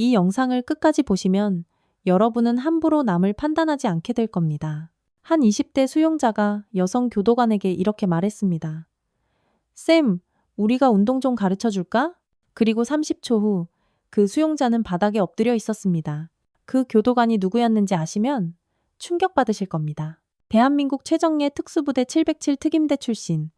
이 영상을 끝까지 보시면 여러분은 함부로 남을 판단하지 않게 될 겁니다. 한 20대 수용자가 여성 교도관에게 이렇게 말했습니다. 쌤, 우리가 운동 좀 가르쳐 줄까? 그리고 30초 후 그 수용자는 바닥에 엎드려 있었습니다. 그 교도관이 누구였는지 아시면 충격받으실 겁니다. 대한민국 최정예 특수부대 707 특임대 출신,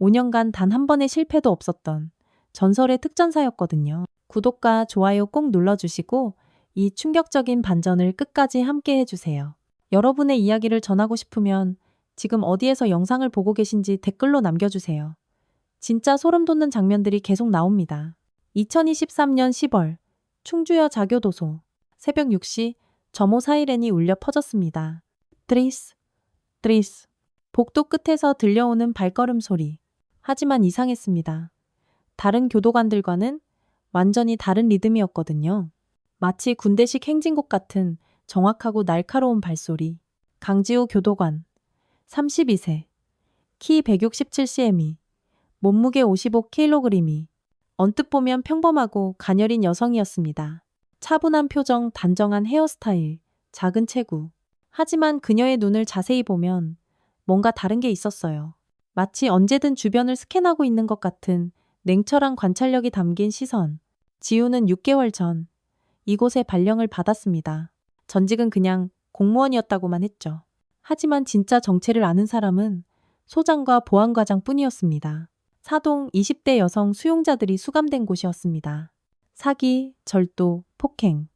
5년간 단 한 번의 실패도 없었던 전설의 특전사였거든요. 구독과 좋아요 꼭 눌러주시고 이 충격적인 반전을 끝까지 함께 해주세요. 여러분의 이야기를 전하고 싶으면 지금 어디에서 영상을 보고 계신지 댓글로 남겨주세요. 진짜 소름 돋는 장면들이 계속 나옵니다. 2023년 10월 충주여 자교도소 새벽 6시 점호 사이렌이 울려 퍼졌습니다. 드리스, 드리스. 복도 끝에서 들려오는 발걸음 소리. 하지만 이상했습니다. 다른 교도관들과는 완전히 다른 리듬이었거든요. 마치 군대식 행진곡 같은 정확하고 날카로운 발소리. 강지호 교도관. 32세. 키 167cm이. 몸무게 55kg이. 언뜻 보면 평범하고 가녀린 여성이었습니다. 차분한 표정, 단정한 헤어스타일, 작은 체구. 하지만 그녀의 눈을 자세히 보면 뭔가 다른 게 있었어요. 마치 언제든 주변을 스캔하고 있는 것 같은 냉철한 관찰력이 담긴 시선. 지우는 6개월 전 이곳에 발령을 받았습니다. 전직은 그냥 공무원이었다고만 했죠. 하지만 진짜 정체를 아는 사람은 소장과 보안과장 뿐이었습니다. 사동 20대 여성 수용자들이 수감된 곳이었습니다. 사기, 절도, 폭행.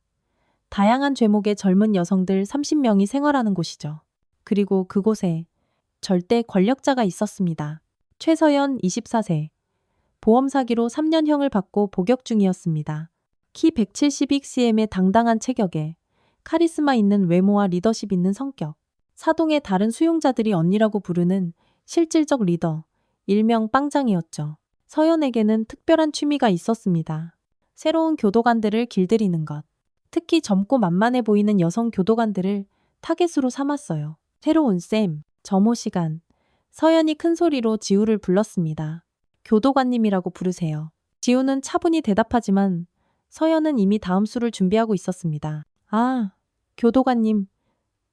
다양한 죄목의 젊은 여성들 30명이 생활하는 곳이죠. 그리고 그곳에 절대 권력자가 있었습니다. 최서연 24세. 보험 사기로 3년형을 받고 복역 중이었습니다. 키 172cm의 당당한 체격에 카리스마 있는 외모와 리더십 있는 성격. 사동의 다른 수용자들이 언니라고 부르는 실질적 리더, 일명 빵장이었죠. 서연에게는 특별한 취미가 있었습니다. 새로운 교도관들을 길들이는 것. 특히 젊고 만만해 보이는 여성 교도관들을 타겟으로 삼았어요. 새로운 쌤, 점호 시간. 서연이 큰 소리로 지우를 불렀습니다. 교도관님이라고 부르세요. 지우는 차분히 대답하지만 서연은 이미 다음 수를 준비하고 있었습니다. 아, 교도관님.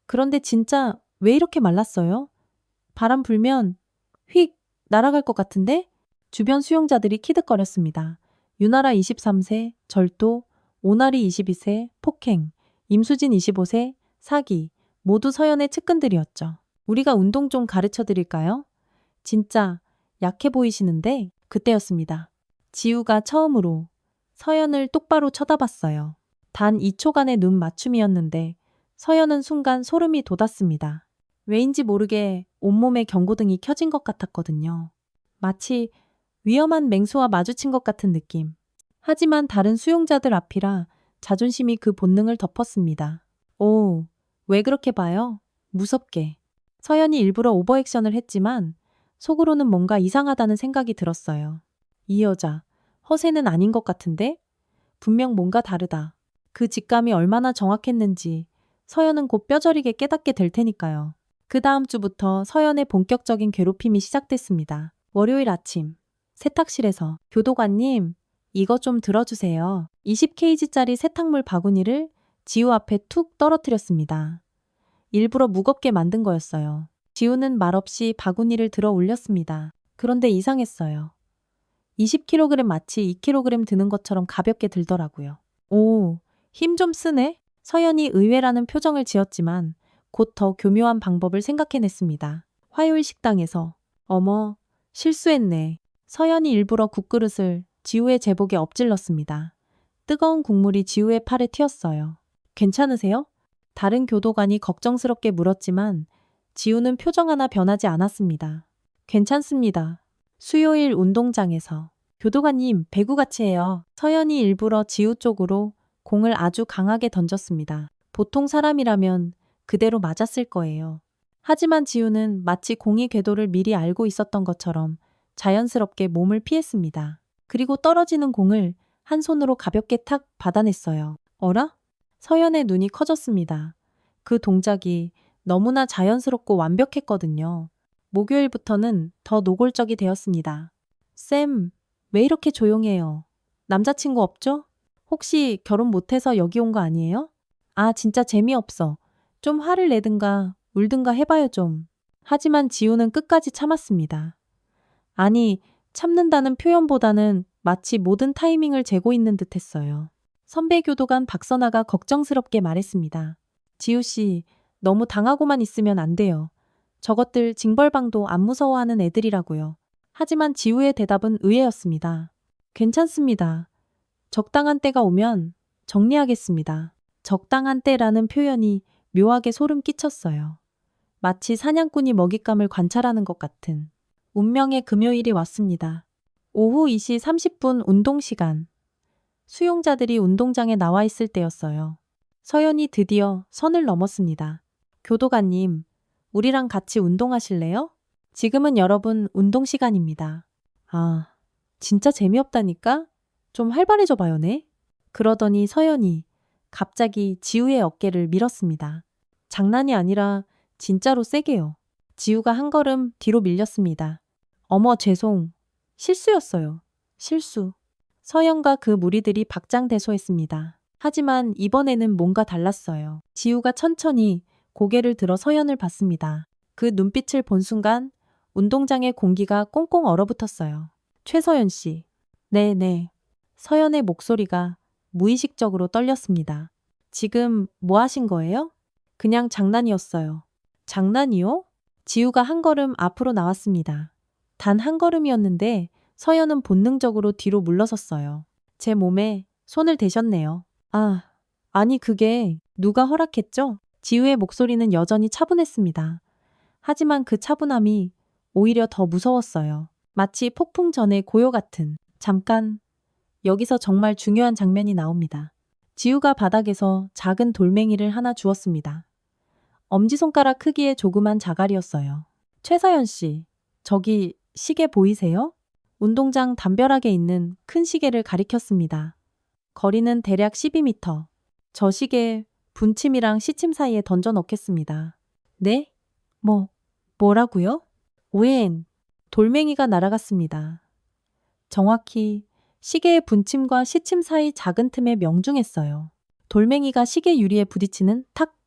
그런데 진짜 왜 이렇게 말랐어요? 바람 불면 휙 날아갈 것 같은데? 주변 수용자들이 키득거렸습니다. 유나라 23세, 절도, 오나리 22세, 폭행, 임수진 25세, 사기, 모두 서연의 측근들이었죠. 우리가 운동 좀 가르쳐 드릴까요? 진짜 약해 보이시는데 그때였습니다. 지우가 처음으로 서연을 똑바로 쳐다봤어요. 단 2초간의 눈 맞춤이었는데 서연은 순간 소름이 돋았습니다. 왜인지 모르게 온몸에 경고등이 켜진 것 같았거든요. 마치 위험한 맹수와 마주친 것 같은 느낌. 하지만 다른 수용자들 앞이라 자존심이 그 본능을 덮었습니다. 오, 왜 그렇게 봐요? 무섭게. 서연이 일부러 오버액션을 했지만 속으로는 뭔가 이상하다는 생각이 들었어요. 이 여자, 허세는 아닌 것 같은데? 분명 뭔가 다르다. 그 직감이 얼마나 정확했는지 서연은 곧 뼈저리게 깨닫게 될 테니까요. 그 다음 주부터 서연의 본격적인 괴롭힘이 시작됐습니다. 월요일 아침, 세탁실에서 교도관님, 이거 좀 들어주세요. 20kg짜리 세탁물 바구니를 지우 앞에 툭 떨어뜨렸습니다. 일부러 무겁게 만든 거였어요. 지우는 말없이 바구니를 들어 올렸습니다. 그런데 이상했어요. 20kg 마치 2kg 드는 것처럼 가볍게 들더라고요. 오, 힘 좀 쓰네? 서연이 의외라는 표정을 지었지만 곧 더 교묘한 방법을 생각해냈습니다. 화요일 식당에서 어머, 실수했네. 서연이 일부러 국그릇을 지우의 제복에 엎질렀습니다. 뜨거운 국물이 지우의 팔에 튀었어요. 괜찮으세요? 다른 교도관이 걱정스럽게 물었지만 지우는 표정 하나 변하지 않았습니다. 괜찮습니다. 수요일 운동장에서 교도관님 배구 같이 해요. 서연이 일부러 지우 쪽으로 공을 아주 강하게 던졌습니다. 보통 사람이라면 그대로 맞았을 거예요. 하지만 지우는 마치 공이 궤도를 미리 알고 있었던 것처럼 자연스럽게 몸을 피했습니다. 그리고 떨어지는 공을 한 손으로 가볍게 탁 받아냈어요. 어라? 서연의 눈이 커졌습니다. 그 동작이 너무나 자연스럽고 완벽했거든요. 목요일부터는 더 노골적이 되었습니다. 쌤, 왜 이렇게 조용해요? 남자친구 없죠? 혹시 결혼 못해서 여기 온 거 아니에요? 아, 진짜 재미없어. 좀 화를 내든가 울든가 해봐요 좀. 하지만 지우는 끝까지 참았습니다. 아니, 참는다는 표현보다는 마치 모든 타이밍을 재고 있는 듯 했어요. 선배 교도관 박선아가 걱정스럽게 말했습니다. 지우 씨, 너무 당하고만 있으면 안 돼요. 저것들 징벌방도 안 무서워하는 애들이라고요. 하지만 지우의 대답은 의외였습니다. 괜찮습니다. 적당한 때가 오면 정리하겠습니다. 적당한 때라는 표현이 묘하게 소름 끼쳤어요. 마치 사냥꾼이 먹잇감을 관찰하는 것 같은. 운명의 금요일이 왔습니다. 오후 2시 30분 운동 시간. 수용자들이 운동장에 나와 있을 때였어요. 서연이 드디어 선을 넘었습니다. 교도관님, 우리랑 같이 운동하실래요? 지금은 여러분 운동 시간입니다. 아, 진짜 재미없다니까? 좀 활발해져 봐요, 네? 그러더니 서연이 갑자기 지우의 어깨를 밀었습니다. 장난이 아니라 진짜로 세게요. 지우가 한 걸음 뒤로 밀렸습니다. 어머, 죄송. 실수였어요. 실수. 서연과 그 무리들이 박장대소했습니다. 하지만 이번에는 뭔가 달랐어요. 지우가 천천히 고개를 들어 서연을 봤습니다. 그 눈빛을 본 순간 운동장의 공기가 꽁꽁 얼어붙었어요. 최서연 씨. 네 네. 서연의 목소리가 무의식적으로 떨렸습니다. 지금 뭐 하신 거예요? 그냥 장난이었어요. 장난이요? 지우가 한 걸음 앞으로 나왔습니다. 단 한 걸음이었는데 서연은 본능적으로 뒤로 물러섰어요. 제 몸에 손을 대셨네요. 아, 아니 그게 누가 허락했죠? 지우의 목소리는 여전히 차분했습니다. 하지만 그 차분함이 오히려 더 무서웠어요. 마치 폭풍 전의 고요 같은. 잠깐, 여기서 정말 중요한 장면이 나옵니다. 지우가 바닥에서 작은 돌멩이를 하나 주었습니다. 엄지손가락 크기의 조그만 자갈이었어요. 최서연 씨, 저기 시계 보이세요? 운동장 담벼락에 있는 큰 시계를 가리켰습니다. 거리는 대략 12m. 저 시계 분침이랑 시침 사이에 던져 넣겠습니다. 네? 뭐, 뭐라고요? 웬, 돌멩이가 날아갔습니다. 정확히 시계의 분침과 시침 사이 작은 틈에 명중했어요. 돌멩이가 시계 유리에 부딪히는 탁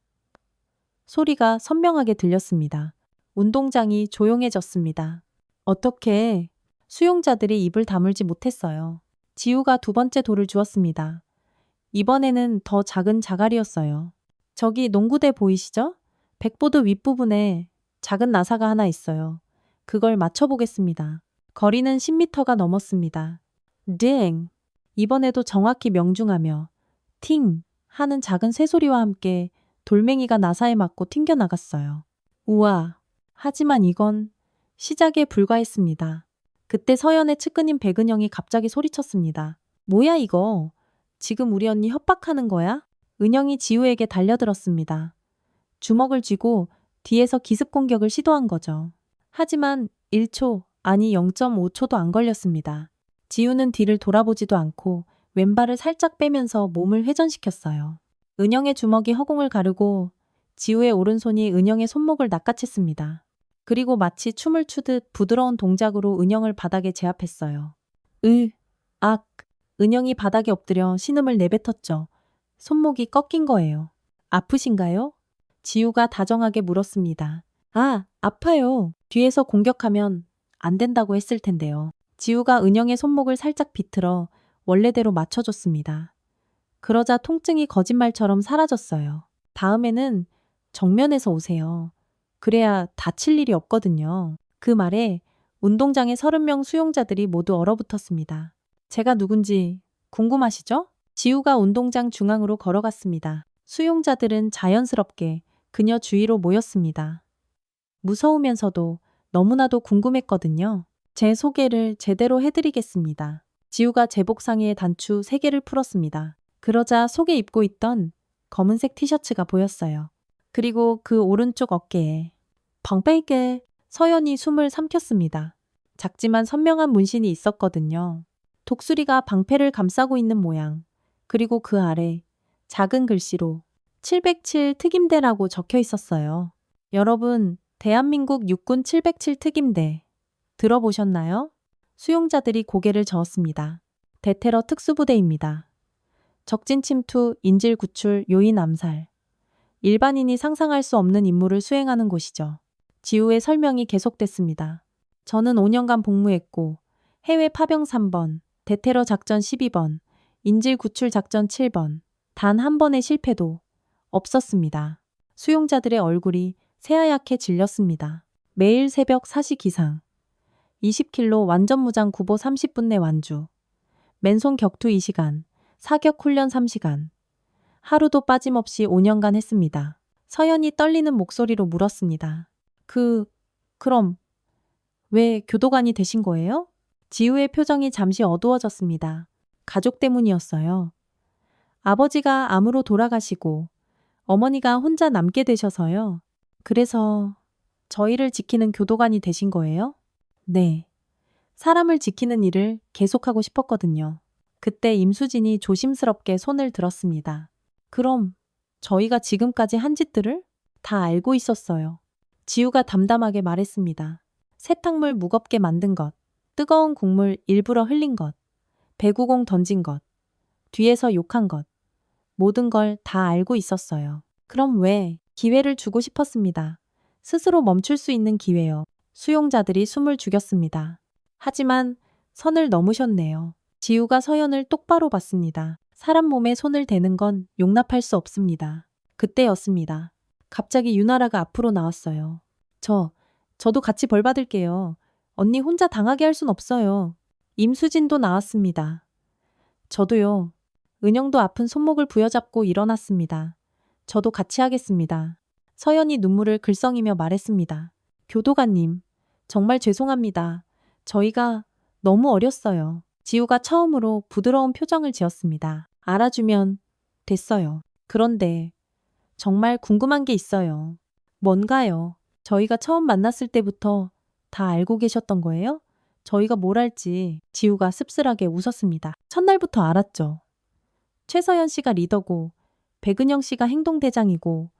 소리가 선명하게 들렸습니다. 운동장이 조용해졌습니다. 어떻게 수용자들이 입을 다물지 못했어요. 지우가 두 번째 돌을 주었습니다. 이번에는 더 작은 자갈이었어요. 저기 농구대 보이시죠? 백보드 윗부분에 작은 나사가 하나 있어요. 그걸 맞춰보겠습니다. 거리는 10m가 넘었습니다. 딩! 이번에도 정확히 명중하며 팅! 하는 작은 새소리와 함께 돌멩이가 나사에 맞고 튕겨나갔어요. 우와! 하지만 이건 시작에 불과했습니다. 그때 서연의 측근인 백은영이 갑자기 소리쳤습니다. 뭐야 이거? 지금 우리 언니 협박하는 거야? 은영이 지우에게 달려들었습니다. 주먹을 쥐고 뒤에서 기습 공격을 시도한 거죠. 하지만 1초, 아니 0.5초도 안 걸렸습니다. 지우는 뒤를 돌아보지도 않고 왼발을 살짝 빼면서 몸을 회전시켰어요. 은영의 주먹이 허공을 가르고 지우의 오른손이 은영의 손목을 낚아챘습니다. 그리고 마치 춤을 추듯 부드러운 동작으로 은영을 바닥에 제압했어요. 으, 악, 은영이 바닥에 엎드려 신음을 내뱉었죠. 손목이 꺾인 거예요. 아프신가요? 지우가 다정하게 물었습니다. 아, 아파요. 뒤에서 공격하면 안 된다고 했을 텐데요. 지우가 은영의 손목을 살짝 비틀어 원래대로 맞춰줬습니다. 그러자 통증이 거짓말처럼 사라졌어요. 다음에는 정면에서 오세요. 그래야 다칠 일이 없거든요. 그 말에 운동장의 30명 수용자들이 모두 얼어붙었습니다. 제가 누군지 궁금하시죠? 지우가 운동장 중앙으로 걸어갔습니다. 수용자들은 자연스럽게 그녀 주위로 모였습니다. 무서우면서도 너무나도 궁금했거든요. 제 소개를 제대로 해드리겠습니다. 지우가 제복상의의 단추 3개를 풀었습니다. 그러자 속에 입고 있던 검은색 티셔츠가 보였어요. 그리고 그 오른쪽 어깨에 벙빼게 서연이 숨을 삼켰습니다. 작지만 선명한 문신이 있었거든요. 독수리가 방패를 감싸고 있는 모양. 그리고 그 아래 작은 글씨로 707 특임대라고 적혀 있었어요. 여러분, 대한민국 육군 707 특임대 들어보셨나요? 수용자들이 고개를 저었습니다. 대테러 특수부대입니다. 적진 침투, 인질 구출, 요인 암살. 일반인이 상상할 수 없는 임무를 수행하는 곳이죠. 지우의 설명이 계속됐습니다. 저는 5년간 복무했고, 해외 파병 3번, 대테러 작전 12번, 인질 구출 작전 7번, 단 한 번의 실패도 없었습니다. 수용자들의 얼굴이 새하얗게 질렸습니다. 매일 새벽 4시 기상. 20킬로 완전 무장 구보 30분 내 완주. 맨손 격투 2시간, 사격 훈련 3시간. 하루도 빠짐없이 5년간 했습니다. 서연이 떨리는 목소리로 물었습니다. 그, 그럼, 왜 교도관이 되신 거예요? 지우의 표정이 잠시 어두워졌습니다. 가족 때문이었어요. 아버지가 암으로 돌아가시고, 어머니가 혼자 남게 되셔서요. 그래서, 저희를 지키는 교도관이 되신 거예요? 네. 사람을 지키는 일을 계속하고 싶었거든요. 그때 임수진이 조심스럽게 손을 들었습니다. 그럼 저희가 지금까지 한 짓들을 다 알고 있었어요. 지우가 담담하게 말했습니다. 세탁물 무겁게 만든 것, 뜨거운 국물 일부러 흘린 것, 배구공 던진 것, 뒤에서 욕한 것, 모든 걸 다 알고 있었어요. 그럼 왜 기회를 주고 싶었습니다. 스스로 멈출 수 있는 기회요. 수용자들이 숨을 죽였습니다. 하지만 선을 넘으셨네요. 지우가 서연을 똑바로 봤습니다. 사람 몸에 손을 대는 건 용납할 수 없습니다. 그때였습니다. 갑자기 유나라가 앞으로 나왔어요. 저, 저도 같이 벌 받을게요. 언니 혼자 당하게 할 순 없어요. 임수진도 나왔습니다. 저도요. 은영도 아픈 손목을 부여잡고 일어났습니다. 저도 같이 하겠습니다. 서연이 눈물을 글썽이며 말했습니다. 교도관님, 정말 죄송합니다. 저희가 너무 어렸어요. 지우가 처음으로 부드러운 표정을 지었습니다. 알아주면 됐어요. 그런데 정말 궁금한 게 있어요. 뭔가요? 저희가 처음 만났을 때부터 다 알고 계셨던 거예요? 저희가 뭘 할지 지우가 씁쓸하게 웃었습니다. 첫날부터 알았죠. 최서연 씨가 리더고 백은영 씨가 행동대장이고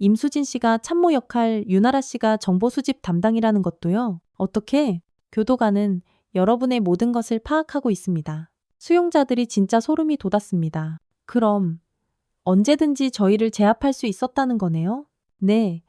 임수진 씨가 참모 역할, 유나라 씨가 정보 수집 담당이라는 것도요. 어떻게 교도관은 여러분의 모든 것을 파악하고 있습니다. 수용자들이 진짜 소름이 돋았습니다. 그럼 언제든지 저희를 제압할 수 있었다는 거네요? 네.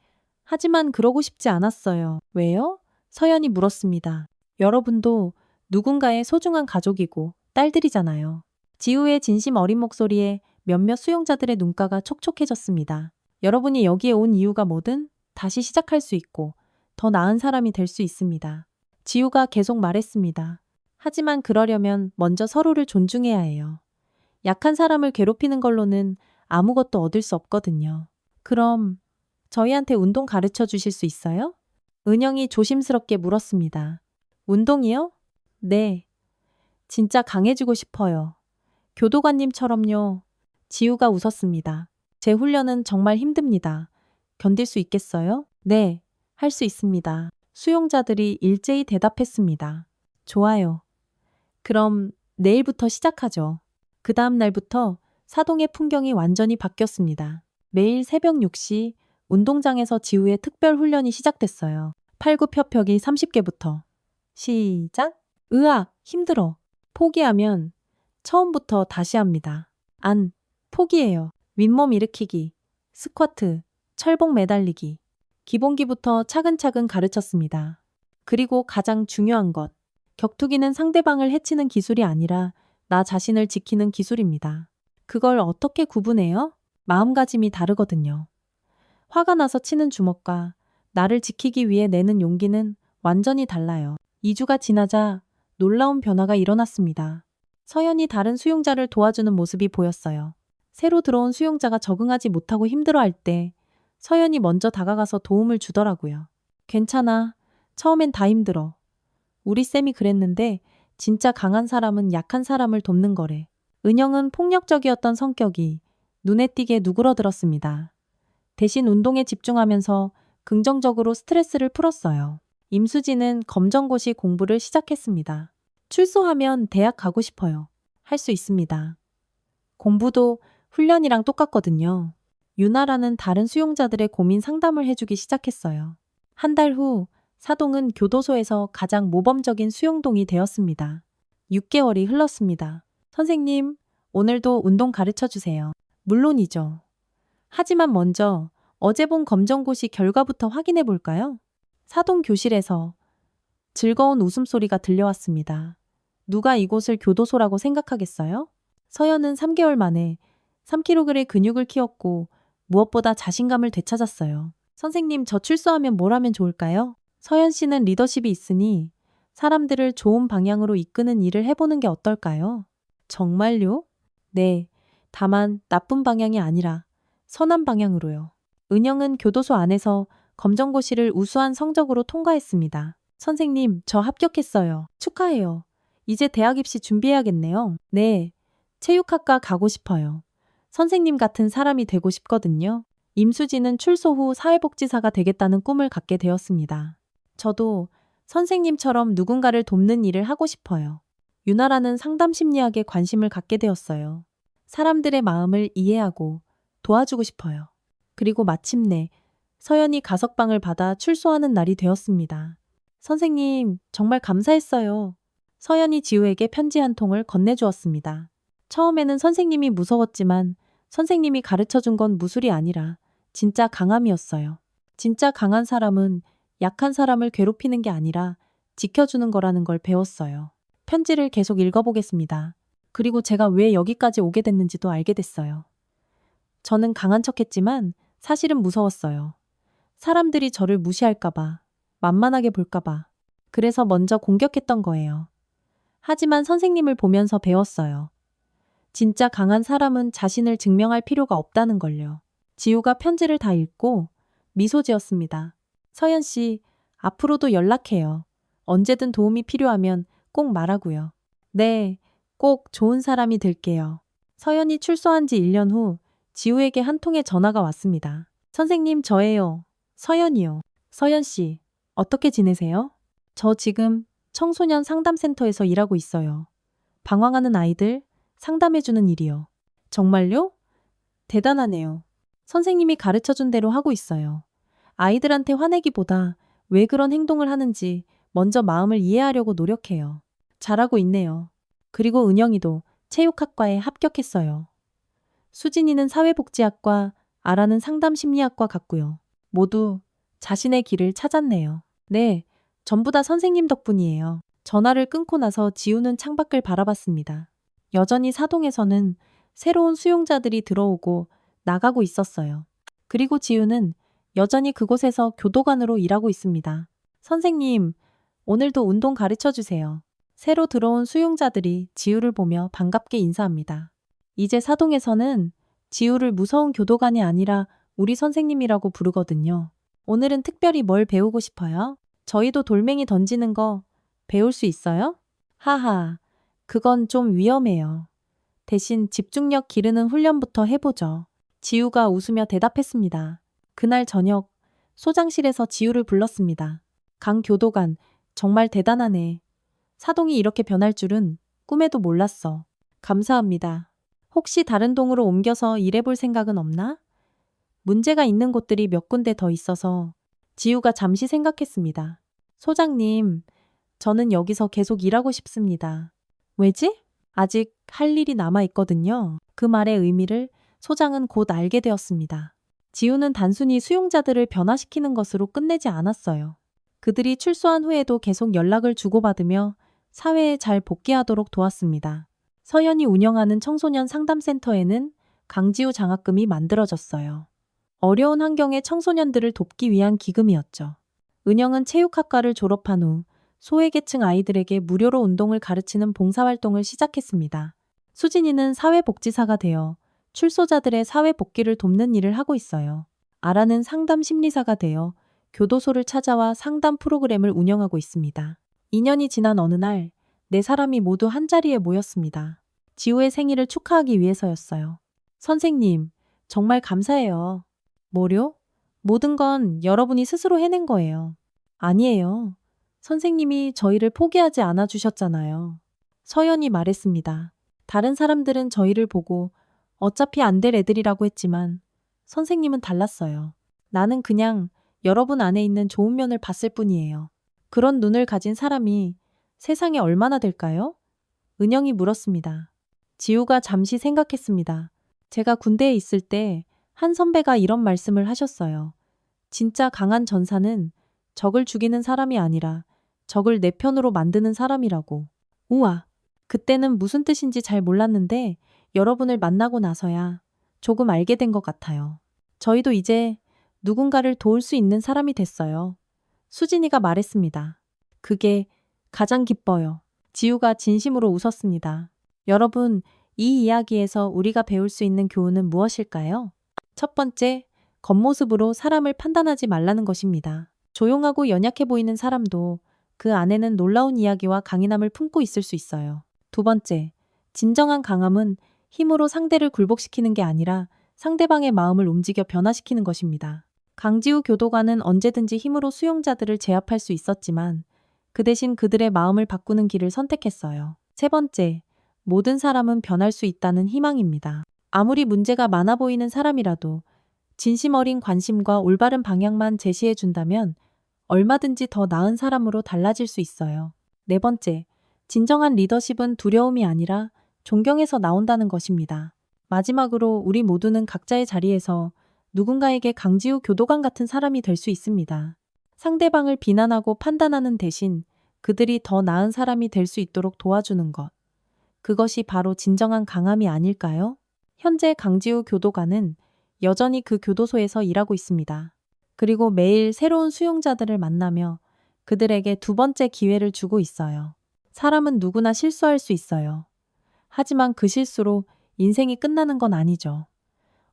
하지만 그러고 싶지 않았어요. 왜요? 서연이 물었습니다. 여러분도 누군가의 소중한 가족이고 딸들이잖아요. 지우의 진심 어린 목소리에 몇몇 수용자들의 눈가가 촉촉해졌습니다. 여러분이 여기에 온 이유가 뭐든 다시 시작할 수 있고 더 나은 사람이 될 수 있습니다. 지우가 계속 말했습니다. 하지만 그러려면 먼저 서로를 존중해야 해요. 약한 사람을 괴롭히는 걸로는 아무것도 얻을 수 없거든요. 그럼 저희한테 운동 가르쳐 주실 수 있어요? 은영이 조심스럽게 물었습니다. 운동이요? 네. 진짜 강해지고 싶어요. 교도관님처럼요. 지우가 웃었습니다. 제 훈련은 정말 힘듭니다. 견딜 수 있겠어요? 네, 할 수 있습니다. 수용자들이 일제히 대답했습니다. 좋아요. 그럼 내일부터 시작하죠. 그 다음 날부터 사동의 풍경이 완전히 바뀌었습니다. 매일 새벽 6시 운동장에서 지우의 특별 훈련이 시작됐어요. 팔굽혀펴기 30개부터. 시작. 으악, 힘들어. 포기하면 처음부터 다시 합니다. 안, 포기해요. 윗몸 일으키기, 스쿼트, 철봉 매달리기. 기본기부터 차근차근 가르쳤습니다. 그리고 가장 중요한 것. 격투기는 상대방을 해치는 기술이 아니라 나 자신을 지키는 기술입니다. 그걸 어떻게 구분해요? 마음가짐이 다르거든요. 화가 나서 치는 주먹과 나를 지키기 위해 내는 용기는 완전히 달라요. 2주가 지나자 놀라운 변화가 일어났습니다. 서연이 다른 수용자를 도와주는 모습이 보였어요. 새로 들어온 수용자가 적응하지 못하고 힘들어할 때 서연이 먼저 다가가서 도움을 주더라고요. 괜찮아. 처음엔 다 힘들어. 우리 쌤이 그랬는데 진짜 강한 사람은 약한 사람을 돕는 거래. 은영은 폭력적이었던 성격이 눈에 띄게 누그러들었습니다. 대신 운동에 집중하면서 긍정적으로 스트레스를 풀었어요. 임수진은 검정고시 공부를 시작했습니다. 출소하면 대학 가고 싶어요. 할 수 있습니다. 공부도 훈련이랑 똑같거든요. 유나라는 다른 수용자들의 고민 상담을 해주기 시작했어요. 한 달 후 사동은 교도소에서 가장 모범적인 수용동이 되었습니다. 6개월이 흘렀습니다. 선생님, 오늘도 운동 가르쳐 주세요. 물론이죠. 하지만 먼저 어제 본 검정고시 결과부터 확인해 볼까요? 사동 교실에서 즐거운 웃음소리가 들려왔습니다. 누가 이곳을 교도소라고 생각하겠어요? 서연은 3개월 만에 3kg의 근육을 키웠고 무엇보다 자신감을 되찾았어요. 선생님, 저 출소하면 뭘 하면 좋을까요? 서연 씨는 리더십이 있으니 사람들을 좋은 방향으로 이끄는 일을 해보는 게 어떨까요? 정말요? 네. 다만 나쁜 방향이 아니라 선한 방향으로요. 은영은 교도소 안에서 검정고시를 우수한 성적으로 통과했습니다. 선생님, 저 합격했어요. 축하해요. 이제 대학 입시 준비해야겠네요. 네. 체육학과 가고 싶어요. 선생님 같은 사람이 되고 싶거든요. 임수진은 출소 후 사회복지사가 되겠다는 꿈을 갖게 되었습니다. 저도 선생님처럼 누군가를 돕는 일을 하고 싶어요. 유나라는 상담 심리학에 관심을 갖게 되었어요. 사람들의 마음을 이해하고 도와주고 싶어요. 그리고 마침내 서연이 가석방을 받아 출소하는 날이 되었습니다. 선생님, 정말 감사했어요. 서연이 지우에게 편지 한 통을 건네주었습니다. 처음에는 선생님이 무서웠지만 선생님이 가르쳐 준 건 무술이 아니라 진짜 강함이었어요. 진짜 강한 사람은 약한 사람을 괴롭히는 게 아니라 지켜주는 거라는 걸 배웠어요. 편지를 계속 읽어보겠습니다. 그리고 제가 왜 여기까지 오게 됐는지도 알게 됐어요. 저는 강한 척 했지만 사실은 무서웠어요. 사람들이 저를 무시할까봐, 만만하게 볼까봐. 그래서 먼저 공격했던 거예요. 하지만 선생님을 보면서 배웠어요. 진짜 강한 사람은 자신을 증명할 필요가 없다는 걸요. 지우가 편지를 다 읽고 미소 지었습니다. 서연 씨, 앞으로도 연락해요. 언제든 도움이 필요하면 꼭 말하고요. 네, 꼭 좋은 사람이 될게요. 서연이 출소한 지 1년 후 지우에게 한 통의 전화가 왔습니다. 선생님, 저예요. 서연이요. 서연 씨, 어떻게 지내세요? 저 지금 청소년 상담센터에서 일하고 있어요. 방황하는 아이들 상담해주는 일이요. 정말요? 대단하네요. 선생님이 가르쳐 준 대로 하고 있어요. 아이들한테 화내기보다 왜 그런 행동을 하는지 먼저 마음을 이해하려고 노력해요. 잘하고 있네요. 그리고 은영이도 체육학과에 합격했어요. 수진이는 사회복지학과, 아라는 상담심리학과 같고요. 모두 자신의 길을 찾았네요. 네, 전부 다 선생님 덕분이에요. 전화를 끊고 나서 지우는 창밖을 바라봤습니다. 여전히 사동에서는 새로운 수용자들이 들어오고 나가고 있었어요. 그리고 지우는 여전히 그곳에서 교도관으로 일하고 있습니다. 선생님, 오늘도 운동 가르쳐 주세요. 새로 들어온 수용자들이 지우를 보며 반갑게 인사합니다. 이제 사동에서는 지우를 무서운 교도관이 아니라 우리 선생님이라고 부르거든요. 오늘은 특별히 뭘 배우고 싶어요? 저희도 돌멩이 던지는 거 배울 수 있어요? 하하, 그건 좀 위험해요. 대신 집중력 기르는 훈련부터 해보죠. 지우가 웃으며 대답했습니다. 그날 저녁 소장실에서 지우를 불렀습니다. 강 교도관, 정말 대단하네. 사동이 이렇게 변할 줄은 꿈에도 몰랐어. 감사합니다. 혹시 다른 동으로 옮겨서 일해볼 생각은 없나? 문제가 있는 곳들이 몇 군데 더 있어서 지우가 잠시 생각했습니다. 소장님, 저는 여기서 계속 일하고 싶습니다. 왜지? 아직 할 일이 남아 있거든요. 그 말의 의미를 소장은 곧 알게 되었습니다. 지우는 단순히 수용자들을 변화시키는 것으로 끝내지 않았어요. 그들이 출소한 후에도 계속 연락을 주고받으며 사회에 잘 복귀하도록 도왔습니다. 서연이 운영하는 청소년 상담센터에는 강지우 장학금이 만들어졌어요. 어려운 환경의 청소년들을 돕기 위한 기금이었죠. 은영은 체육학과를 졸업한 후 소외계층 아이들에게 무료로 운동을 가르치는 봉사활동을 시작했습니다. 수진이는 사회복지사가 되어 출소자들의 사회복귀를 돕는 일을 하고 있어요. 아라는 상담 심리사가 되어 교도소를 찾아와 상담 프로그램을 운영하고 있습니다. 2년이 지난 어느 날, 네 사람이 모두 한자리에 모였습니다. 지우의 생일을 축하하기 위해서였어요. 선생님, 정말 감사해요. 뭐요? 모든 건 여러분이 스스로 해낸 거예요. 아니에요. 선생님이 저희를 포기하지 않아 주셨잖아요. 서연이 말했습니다. 다른 사람들은 저희를 보고 어차피 안 될 애들이라고 했지만 선생님은 달랐어요. 나는 그냥 여러분 안에 있는 좋은 면을 봤을 뿐이에요. 그런 눈을 가진 사람이 세상에 얼마나 될까요? 은영이 물었습니다. 지우가 잠시 생각했습니다. 제가 군대에 있을 때 한 선배가 이런 말씀을 하셨어요. 진짜 강한 전사는 적을 죽이는 사람이 아니라 적을 내 편으로 만드는 사람이라고. 우와. 그때는 무슨 뜻인지 잘 몰랐는데 여러분을 만나고 나서야 조금 알게 된 것 같아요. 저희도 이제 누군가를 도울 수 있는 사람이 됐어요. 수진이가 말했습니다. 그게 가장 기뻐요. 지우가 진심으로 웃었습니다. 여러분, 이 이야기에서 우리가 배울 수 있는 교훈은 무엇일까요? 첫 번째, 겉모습으로 사람을 판단하지 말라는 것입니다. 조용하고 연약해 보이는 사람도 그 안에는 놀라운 이야기와 강인함을 품고 있을 수 있어요. 두 번째, 진정한 강함은 힘으로 상대를 굴복시키는 게 아니라 상대방의 마음을 움직여 변화시키는 것입니다. 강지우 교도관은 언제든지 힘으로 수용자들을 제압할 수 있었지만 그 대신 그들의 마음을 바꾸는 길을 선택했어요. 세 번째, 모든 사람은 변할 수 있다는 희망입니다. 아무리 문제가 많아 보이는 사람이라도 진심 어린 관심과 올바른 방향만 제시해 준다면 얼마든지 더 나은 사람으로 달라질 수 있어요. 네 번째, 진정한 리더십은 두려움이 아니라 존경에서 나온다는 것입니다. 마지막으로 우리 모두는 각자의 자리에서 누군가에게 강지우 교도관 같은 사람이 될 수 있습니다. 상대방을 비난하고 판단하는 대신 그들이 더 나은 사람이 될 수 있도록 도와주는 것. 그것이 바로 진정한 강함이 아닐까요? 현재 강지우 교도관은 여전히 그 교도소에서 일하고 있습니다. 그리고 매일 새로운 수용자들을 만나며 그들에게 두 번째 기회를 주고 있어요. 사람은 누구나 실수할 수 있어요. 하지만 그 실수로 인생이 끝나는 건 아니죠.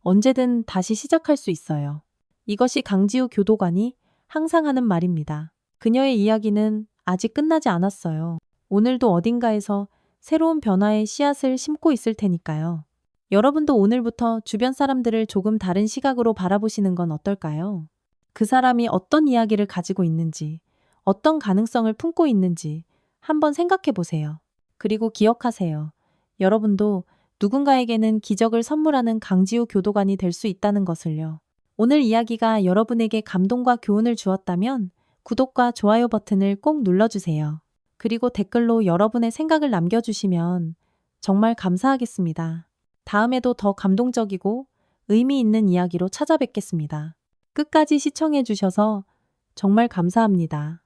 언제든 다시 시작할 수 있어요. 이것이 강지우 교도관이 항상 하는 말입니다. 그녀의 이야기는 아직 끝나지 않았어요. 오늘도 어딘가에서 새로운 변화의 씨앗을 심고 있을 테니까요. 여러분도 오늘부터 주변 사람들을 조금 다른 시각으로 바라보시는 건 어떨까요? 그 사람이 어떤 이야기를 가지고 있는지, 어떤 가능성을 품고 있는지 한번 생각해 보세요. 그리고 기억하세요. 여러분도 누군가에게는 기적을 선물하는 강지우 교도관이 될 수 있다는 것을요. 오늘 이야기가 여러분에게 감동과 교훈을 주었다면 구독과 좋아요 버튼을 꼭 눌러주세요. 그리고 댓글로 여러분의 생각을 남겨주시면 정말 감사하겠습니다. 다음에도 더 감동적이고 의미 있는 이야기로 찾아뵙겠습니다. 끝까지 시청해주셔서 정말 감사합니다.